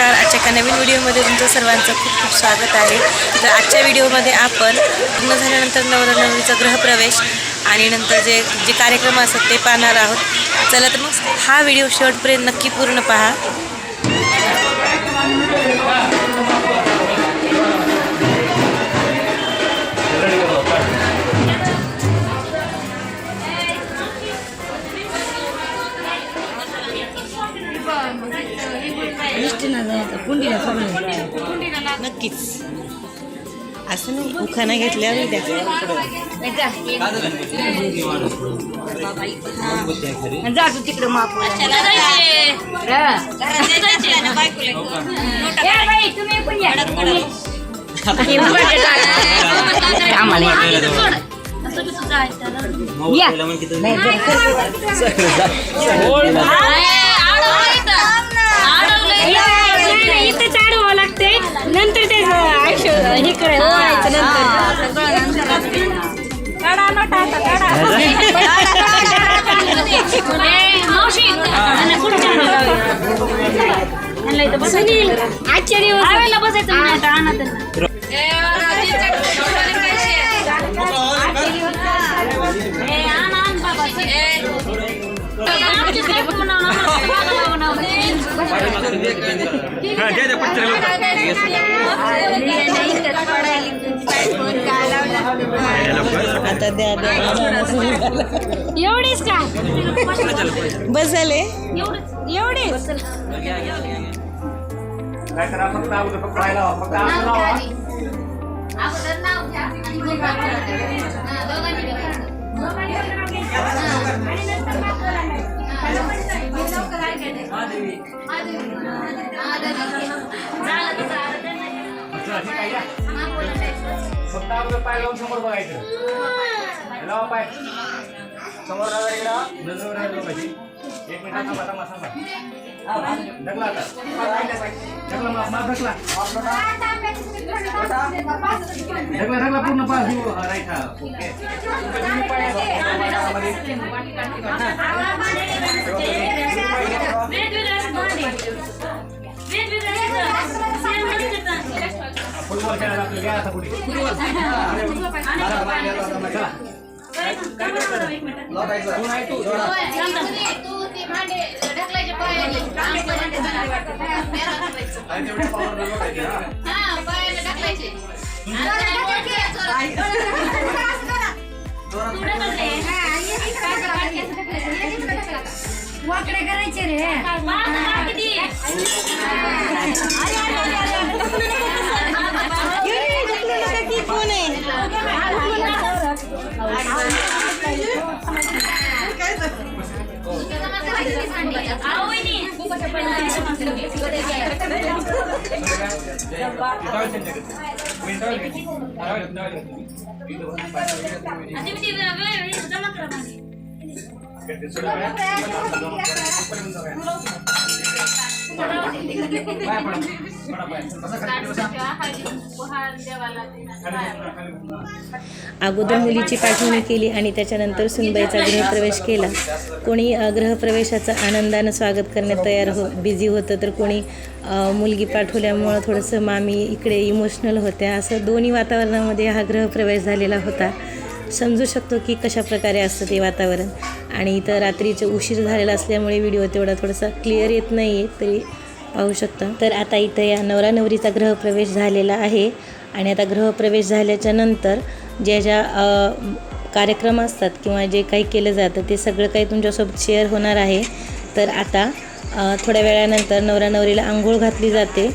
नमस्कार. आजच्या एका नवीन व्हिडिओमध्ये तुमचं सर्वांचं खूप खूप स्वागत आहे. तर आजच्या व्हिडिओमध्ये आपण लग्न झाल्यानंतर नवरा ग्रहप्रवेश गृहप्रवेश आणि नंतर जे जे कार्यक्रम असतात ते पाहणार आहोत. चला तर मग हा व्हिडिओ शेवटपर्यंत नक्की पूर्ण पहा. नक्कीच. असं नाही उखाणा घेतल्यावर द्या जा. तू तिकडं माप. तुम्ही पण या. आम्हाला या. नंतर ते आयुष्य हे करायचं ओळायचं नंतर. काढा नोटा आता, काढा. मावशी, बसा. आजच्या दिवस बसायचं आता, आणा त्यांना. आता द्या द्या एवढीच का बस झाले एवढीच एवढीच फक्त आपलं पाय लावून समोर बघायचं लावा पाय समोर लावा नजर राहिलं पाहिजे एक मिनिट थांबा थांबा ढकला आता ढकला ढकला ढकला ढकला पूर्ण पास हो राईट हा ओके फुटबॉल खेळायला आपलं घ्या आता पुढे कोण आहे तू आणि वाकडे करायचे रे कोण आहे अगोदर मुलीची पाठवणी केली आणि त्याच्यानंतर सुनबाईचा गृहप्रवेश केला. कोणी गृहप्रवेशाचा आनंदानं स्वागत करण्यात तयार हो बिझी होतं तर कोणी मुलगी पाठवल्यामुळं थोडंसं मामी इकडे इमोशनल होत्या. असं दोन्ही वातावरणामध्ये हा गृहप्रवेश झालेला होता. समजू शकतो की कशा प्रकारे असतं ते वातावरण. आणि इथं रात्रीचं उशीर झालेला असल्यामुळे व्हिडिओ तेवढा थोडासा क्लिअर येत नाही आहे तरी पाहू शकता. तर आता इथं या नवरा नवरीचा ग्रहप्रवेश झालेला आहे. आणि आता ग्रहप्रवेश झाल्याच्यानंतर ज्या ज्या कार्यक्रम असतात किंवा जे काही केलं जातं ते सगळं काही तुमच्यासोबत शेअर होणार आहे. तर आता थोड्या वेळानंतर नवरा नवरीला आंघोळ घातली जाते.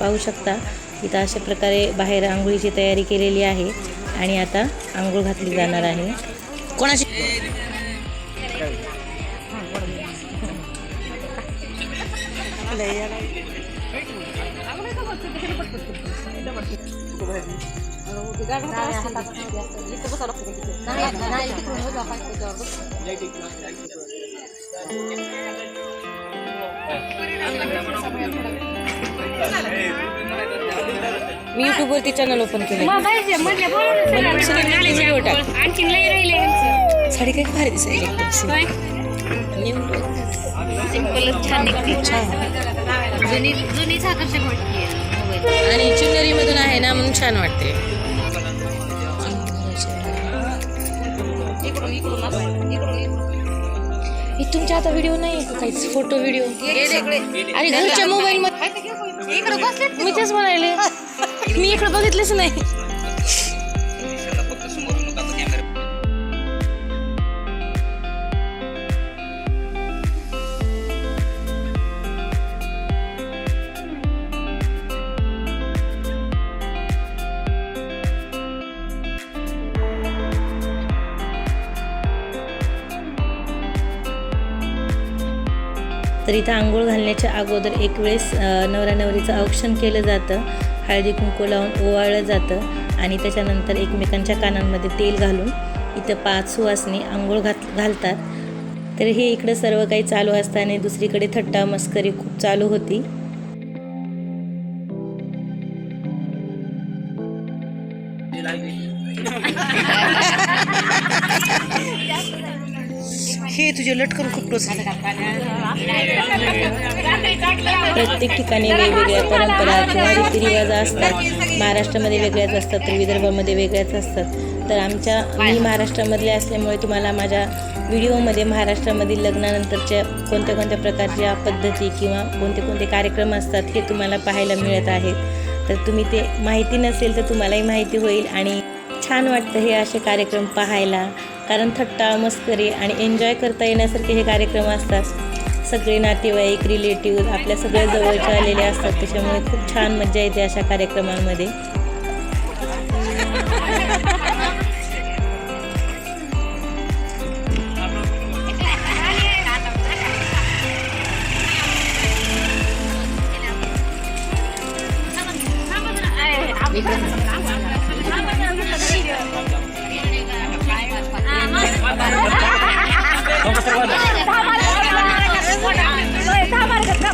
पाहू शकता इथं अशा प्रकारे बाहेर आंघोळीची तयारी केलेली आहे. आणि आता आंघोळ घातली जाणार आहे. कोणाची मी युट्यूबवरती चॅनल ओपन केलं. साडी काही भारी दिसायची. सिंपलच छान निघते. छान. जुनी जुनीच आकर्षक वाटते. मोबाईल आणि ज्वेलरी मधून आहे ना म्हणून छान वाटते. हे तुमच्या आता व्हिडिओ नाही का काहीच फोटो व्हिडिओ अरे घरच्या मोबाईल मध्ये मी तेच म्हणाले. मी इकडे बघितलेच नाही. इथं आंघोळ घालण्याच्या अगोदर एक वेळेस नवऱ्या नवरा नवरीचं औक्षण केलं जातं. हळदी कुंकू लावून ओवाळलं जातं आणि त्याच्यानंतर एकमेकांच्या कानांमध्ये तेल घालून इथं पाच सुवासनी आंघोळ घात घालतात. तर हे इकडं सर्व काही चालू असताना दुसरीकडे थट्टा मस्करी खूप चालू होती. हे तुझे लटकन खूप प्रत्येक ठिकाणी वेगवेगळ्या परंपरा किंवा रीतिरिवाज असतात. महाराष्ट्रामध्ये वेगळ्याच असतात तर विदर्भामध्ये वेगळ्याच असतात. तर आमच्या मी महाराष्ट्रामधले असल्यामुळे तुम्हाला माझ्या व्हिडिओमध्ये महाराष्ट्रामधील लग्नानंतरच्या कोणत्या कोणत्या प्रकारच्या पद्धती किंवा कोणते कोणते कार्यक्रम असतात हे तुम्हाला पाहायला मिळत आहेत. तर तुम्ही ते माहिती नसेल तर तुम्हालाही माहिती होईल आणि छान वाटतं हे असे कार्यक्रम पाहायला. कारण थट्टा मस्करी आणि एन्जॉय करता येण्यासारखे हे कार्यक्रम असतात. सगळे नातेवाईक रिलेटिव्ह आपल्या सगळ्या जवळच्या आलेले असतात. त्याच्यामुळे खूप छान मज्जा येते अशा कार्यक्रमांमध्ये.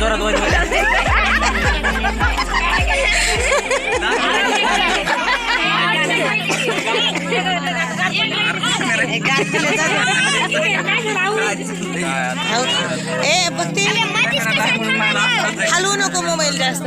वर वर. ए बघते हलवू नको मोबाईल जास्त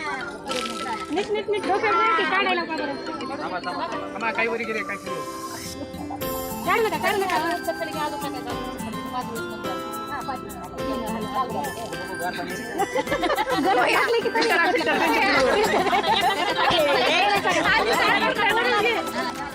नीट नीट नीट डोक्यात नाही की काढायला का बरं. आम्हाला काही वरी गेले काय काढ नका काढ नका. चप्पल घ्या दुकानात जाऊन पाच मिनिट हां पाच मिनिट गरम टाकले की तरी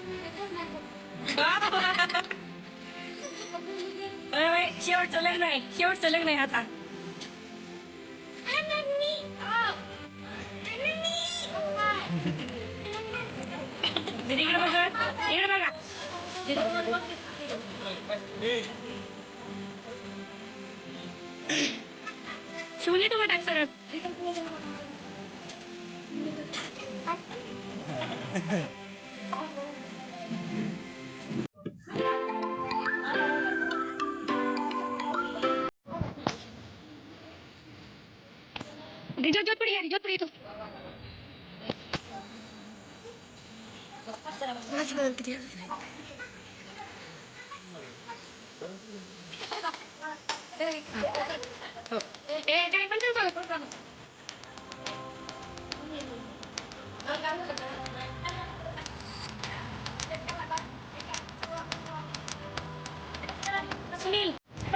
शेवटचं लग्न आहे. शेवटचं लग्न आहे आता. इकडे बघा. इकडे बघा. शिवली तुम्ही टाक सरळ.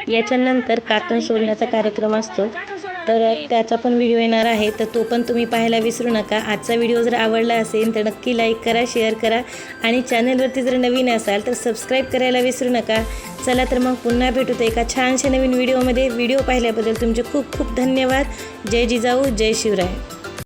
ए याच्यानंतर काकण सोडण्याचा कार्यक्रम असतो. तर त्याचा पण व्हिडिओ येणार आहे तर तो पण तुम्ही पाहायला विसरू नका. आजचा व्हिडिओ जर आवडला असेल तर नक्की लाईक करा शेअर करा. आणि चॅनलवरती जर नवीन असाल तर सबस्क्राईब करायला विसरू नका. चला तर मग पुन्हा भेटूत एका छानशा नवीन व्हिडिओमध्ये व्हिडिओ पाहिल्याबद्दल तुमचे खूप खूप धन्यवाद. जय जिजाऊ जय शिवराय.